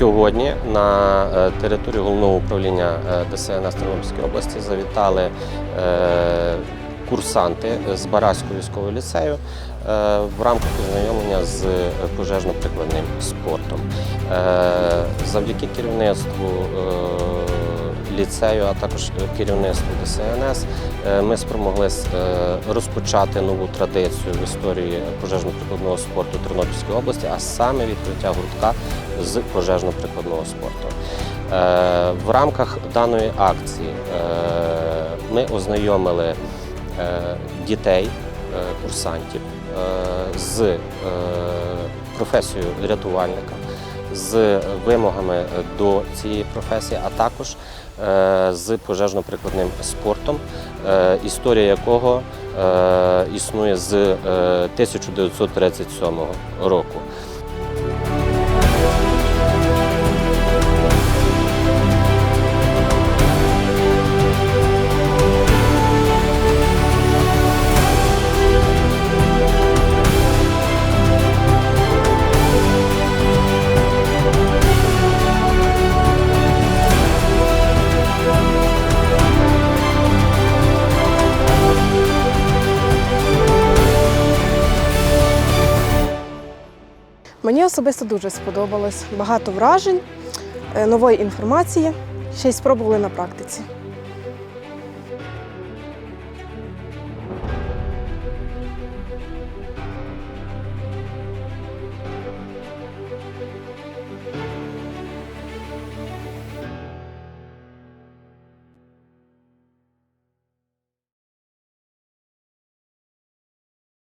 Сьогодні на е, територію головного управління е, ДСНС Тернопільської області завітали е, курсанти з Бараського військового ліцею в рамках ознайомлення з пожежно-прикладним спортом. Завдяки керівництву ліцею, а також керівництву ДСНС, е, ми спромоглись е, розпочати нову традицію в історії пожежно-прикладного спорту Тернопільської області, а саме відкриття гуртка з пожежно-прикладного спорту. Е, В рамках даної акції ми ознайомили дітей, курсантів з професією рятувальника, з вимогами до цієї професії, а також е, з пожежно-прикладним спортом, е, історія якого е, існує з е, 1937 року. Мені особисто дуже сподобалось. Багато вражень, е, нової інформації. Ще й спробували на практиці.